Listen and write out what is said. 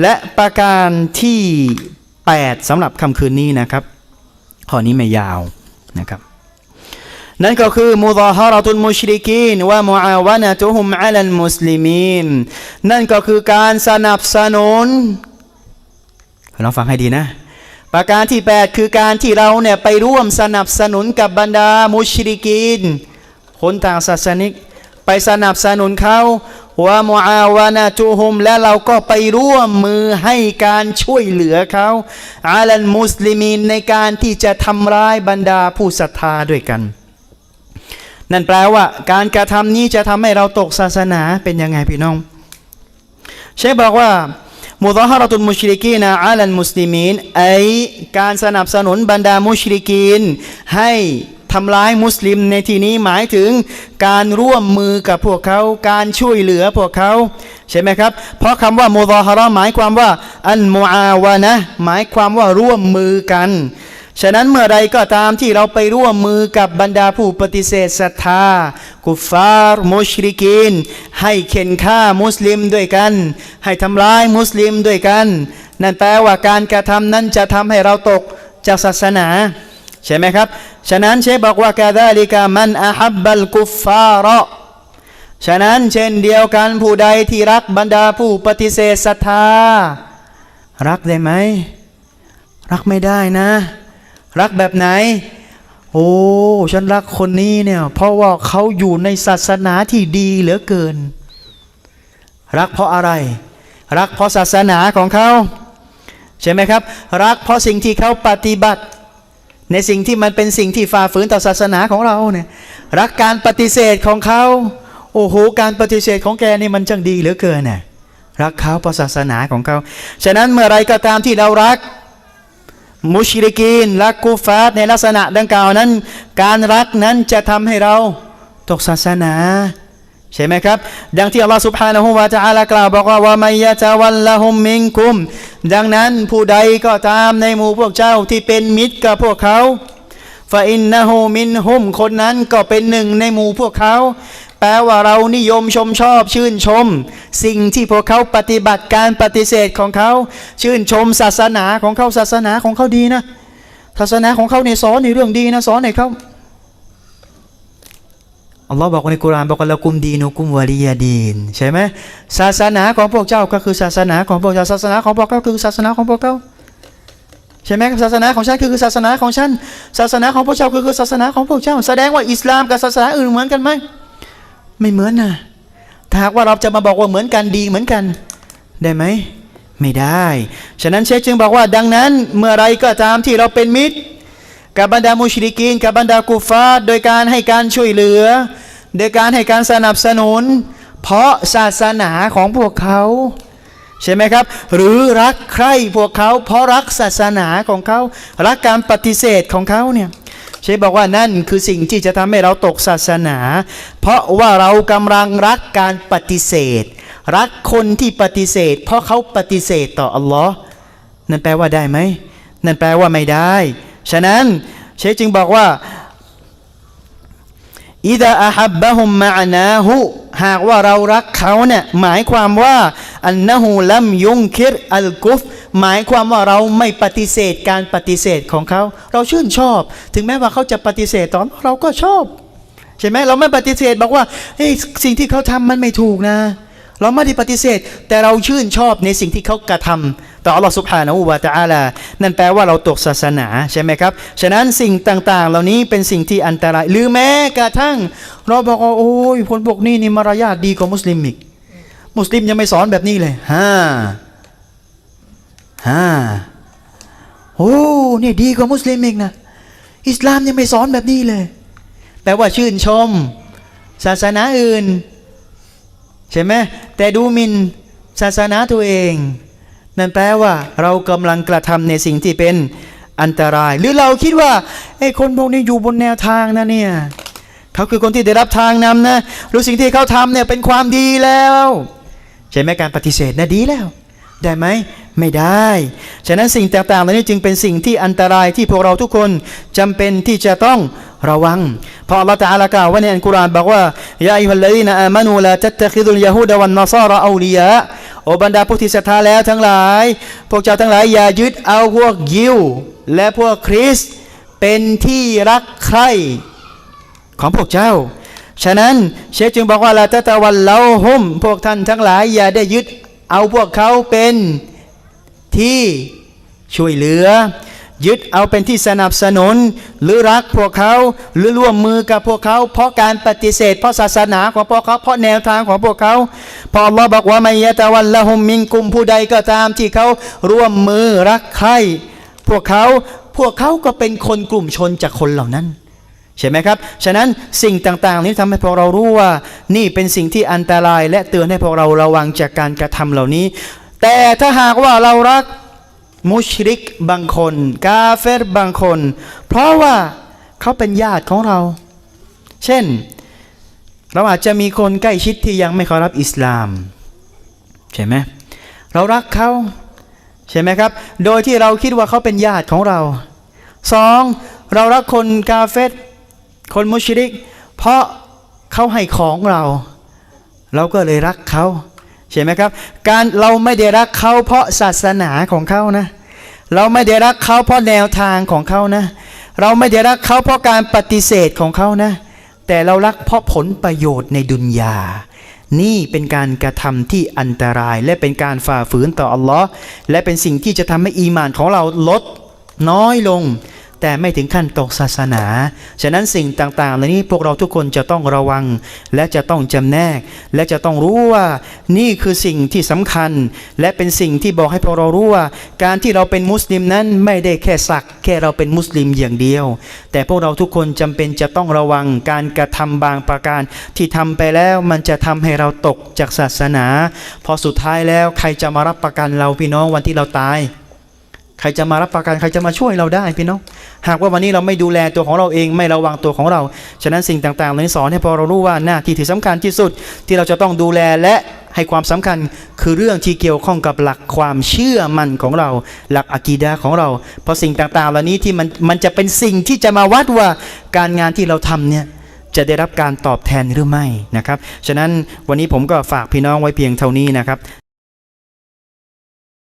และประการที่ 8สำหรับคำคืนนี้นะครับข้อนี้ไม่ยาวนะครับ นั่นก็คือมุดาฮาระตุลมุชริกีนว่ามุอาวานะตุฮุมอัลมุสลิมีนนั่นก็คือการสนับสนุนลองฟังให้ดีนะ ประการที่ 8 คือการที่เราเนี่ยไปร่วมสนับสนุนกับบรรดามุชริกีนคนต่างศาสนิก ไปสนับสนุนเขา ว่ามุอาวานะตุฮุมและเราก็ไปร่วมมือให้การช่วยเหลือเขาอาลันมุสลิมีนในการที่จะทำร้ายบรรดาผู้ศรัทธาด้วยกัน นั่นแปลว่าการกระทำนี้จะทำให้เราตกศาสนาเป็นยังไงพี่น้อง เชคบอกว่ามุดฮาระตุลมุชริกีนอาลันมุสลิมีนไอการสนับสนุนบรรดามุชริกีนให้ ทำร้ายมุสลิมในที่นี้หมายถึงการร่วมมือกับพวกเขาการช่วยเหลือพวกเขาใช่ไหมครับ เพราะคำว่ามุดฮาระหมายความว่า อันมุอาวานะหมายความว่าร่วมมือกัน ฉะนั้นเมื่อใดก็ตามที่เราไปร่วมมือกับบรรดาผู้ปฏิเสธศรัทธา กุฟาร์มุชริกีนให้เข็นฆ่ามุสลิมด้วยกัน ให้ทำร้ายมุสลิมด้วยกัน นั่นแปลว่าการกระทำนั้นจะทำให้เราตกจากศาสนา ใช่ไหมครับ ฉะนั้นเชฟบอกว่ากาดาลิกามันอาฮับบัลกุฟฟาระฉะนั้นเช่นเดียวกันผู้ใดที่รักบรรดาผู้ปฏิเสธศรัทธา รักได้ไหม รักไม่ได้นะ รักแบบไหน โอ้ ฉันรักคนนี้เนี่ย เพราะว่าเขาอยู่ในศาสนาที่ดีเหลือเกิน รักเพราะอะไร รักเพราะศาสนาของเขา ใช่ไหมครับ รักเพราะสิ่งที่เขาปฏิบัติ ในสิ่งที่มันเป็นสิ่งที่ฝ่าฝืนต่อศาสนาของเราเนี่ยรักการปฏิเสธของเขาโอ้โหการปฏิเสธของแกนี่มันช่างดีเหลือเกินน่ะรักเขาเพราะศาสนาของเขาฉะนั้นเมื่อไรก็ตามที่เรารักมุชริกีนรักกูฟาตในลักษณะดังกล่าวนั้น การรักนั้นจะทำให้เราตกศาสนาใช่ไหมครับ ดังที่อัลลอฮฺสุบฮานะฮูวาจะอัลากล่าวบอกว่าวามายะจาวัลละฮุมมิงคุม ดังนั้นผู้ใดก็ตามในหมู่พวกเจ้าที่เป็นมิตรกับพวกเขาฟาอินนะฮูมินฮุมคนนั้นก็เป็นหนึ่งในหมู่พวกเขา แปลว่าเรานิยมชมชอบชื่นชม สิ่งที่พวกเขาปฏิบัติการปฏิเสธของเขา ชื่นชมศาสนาของเขาศาสนาของเขาดีนะ ศาสนาของเขาเนี่ยสอนในเรื่องดีนะสอนให้เขา อัลลอฮ์บอกในกุรานบอกว่าละกุมดีนุกุมวาลียาดีนใช่ไหมศาสนาของพวกเจ้าก็คือศาสนาของพวกเจ้าศาสนาของพวกเขาคือศาสนาของพวกเขาใช่ไหมศาสนาของฉันคือศาสนาของฉันศาสนาของพวกเจ้าคือศาสนาของพวกเจ้า แสดงว่าอิสลามกับศาสนาอื่นเหมือนกันไหมไม่เหมือนนะถ้าหากว่าเราจะมาบอกว่าเหมือนกันดีเหมือนกันได้ไหมไม่ได้ ฉะนั้นเชคจึงบอกว่าดังนั้นเมื่อไรก็ตามที่เราเป็นมิตร กับบรรดามุชริกีนกับบรรดากูฟาโดยการให้การช่วยเหลือ โดยการให้การสนับสนุน เพราะศาสนาของพวกเขาใช่ไหมครับ หรือรักใคร่พวกเขา เพราะรักศาสนาของเขา รักการปฏิเสธของเขาเนี่ยเชคบอกว่านั่นคือสิ่งที่จะทำให้เราตกศาสนา เพราะว่าเรากำลังรักการปฏิเสธ รักคนที่ปฏิเสธ เพราะเขาปฏิเสธต่ออัลลอฮ์นั่นแปลว่าได้ไหมนั่นแปลว่าไม่ได้ ฉะนั้นเชคจึงบอกว่าอิดะอาฮับบะฮุมมะอานาหุหากว่าเรารักเขาเนี่ยหมายความว่าอันนะฮูลัมยุงคิรอัลกุฟหมายความว่าเราไม่ปฏิเสธการปฏิเสธของเขา เราชื่นชอบ ถึงแม้ว่าเขาจะปฏิเสธตอนเราก็ชอบ ใช่ไหมเราไม่ปฏิเสธบอกว่าเฮ้ยสิ่งที่เขาทำมันไม่ถูกนะ เราไม่ได้ปฏิเสธ แต่เราชื่นชอบในสิ่งที่เขากระทำ ต่ออัลลอฮฺสุบฮานะฮูวาตะอาลา นั่นแปลว่าเราตกศาสนาใช่ไหมครับ ฉะนั้นสิ่งต่างๆ เหล่านี้เป็นสิ่งที่อันตราย หรือแม้กระทั่ง เราบอกว่าโอ้ยคนพวกนี้นี่มารยาทดีกว่ามุสลิมอีก มุสลิมยังไม่สอนแบบนี้เลยฮ่าฮ่าโอ้นี่ดีกว่ามุสลิมอีกนะ อิสลามยังไม่สอนแบบนี้เลย แปลว่าชื่นชม ศาสนาอื่น ใช่ไหมแต่ดูหมินศาสนาตัวเอง นั่นแปลว่าเรากำลังกระทำในสิ่งที่เป็นอันตราย หรือเราคิดว่าไอ้คนพวกนี้อยู่บนแนวทางนะเนี่ยเขาคือคนที่ได้รับทางนำนะหรือสิ่งที่เขาทำเนี่ยเป็นความดีแล้วใช่ไหมการปฏิเสธนะดีแล้ว ได้ไหมไม่ได้ ฉะนั้นสิ่งต่างๆเหล่านี้จึงเป็นสิ่งที่อันตรายที่พวกเราทุกคนจำเป็นที่จะต้องระวังเพราะอัลลอฮฺตะอาลากล่าวไว้ในอัลกุรอานบอกว่ายาอิฮัลลีนอามานูลาตัตตะคิดุลยะฮูดะวันนอซาระอูลียะ โอบรรดาผู้ที่ศรัทธาแล้วทั้งหลาย พวกเจ้าทั้งหลายอย่ายึดเอาพวกยิวและพวกคริสเป็นที่รักใคร่ของพวกเจ้า ฉะนั้นเชฟจึงบอกว่าลาตะตะวันเลาฮุมพวกท่านทั้งหลายอย่าได้ยึดเอาพวกเขาเป็นที่ช่วยเหลือ ยึดเอาเป็นที่สนับสนุน หรือรักพวกเขาหรือร่วมมือกับพวกเขา เพราะการปฏิเสธ เพราะศาสนาของพวกเขาเพราะแนวทางของพวกเขาพออัลอบอกว่าไมยะตะวันละหุมมิงกุมผู้ใดก็ตามที่เขาร่วมมือรักใครพวกเขาพวกเขาก็เป็นคนกลุ่มชนจากคนเหล่านั้นใช่ไหมครับ ฉะนั้นสิ่งต่างๆ นี้ทำให้พวกเรารู้ว่า นี่เป็นสิ่งที่อันตรายและเตือนให้พวกเราระวังจากการกระทำเหล่านี้ แต่ถ้าหากว่าเรารัก มุชริกบางคน กาเฟรบางคน เพราะว่าเขาเป็นญาติของเรา เช่น เราอาจจะมีคนใกล้ชิดที่ยังไม่เคารพอิสลาม ใช่ไหมเรารักเขาใช่ไหมครับ โดยที่เราคิดว่าเขาเป็นญาติของเราสองเรารักคนกาเฟรคนมุชริก เพราะเขาให้ของเรา เราก็เลยรักเขา ใช่ไหมครับ การเราไม่ได้รักเขาเพราะศาสนาของเขานะ เราไม่ได้รักเขาเพราะแนวทางของเขานะ เราไม่ได้รักเขาเพราะการปฏิเสธของเขานะ แต่เรารักเพราะผลประโยชน์ในดุนยา นี่เป็นการกระทำที่อันตราย และเป็นการฝ่าฝืนต่ออัลลอฮ์และเป็นสิ่งที่จะทำให้อีมานของเราลดน้อยลง แต่ไม่ถึงขั้นตกศาสนา ฉะนั้นสิ่งต่างๆเหล่านี้พวกเราทุกคนจะต้องระวัง และจะต้องจำแนก และจะต้องรู้ว่านี่คือสิ่งที่สำคัญ และเป็นสิ่งที่บอกให้พวกเรารู้ว่า การที่เราเป็นมุสลิมนั้นไม่ได้แค่สัก แค่เราเป็นมุสลิมอย่างเดียว แต่พวกเราทุกคนจำเป็นจะต้องระวังการกระทำบางประการ ที่ทำไปแล้วมันจะทำให้เราตกจากศาสนา พอสุดท้ายแล้วใครจะมารับประกันเราพี่น้องวันที่เราตาย ใครจะมารับประกันใครจะมาช่วยเราได้พี่น้อง หากว่าวันนี้เราไม่ดูแลตัวของเราเองไม่ระวังตัวของเรา ฉะนั้นสิ่งต่างๆเหล่านี้สอนให้พอเรารู้ว่าหน้าที่ที่สำคัญที่สุดที่เราจะต้องดูแลและให้ความสำคัญคือเรื่องที่เกี่ยวข้องกับหลักความเชื่อมั่นของเรา หลักอะกีดะห์ของเรา เพราะสิ่งต่างๆ เหล่านี้ที่มันมันจะเป็นสิ่งที่จะมาวัดว่าการงานที่เราทำเนี่ยจะได้รับการตอบแทนหรือไม่นะครับ ฉะนั้นวันนี้ผมก็ฝากพี่น้องไว้เพียงเท่านี้นะครับ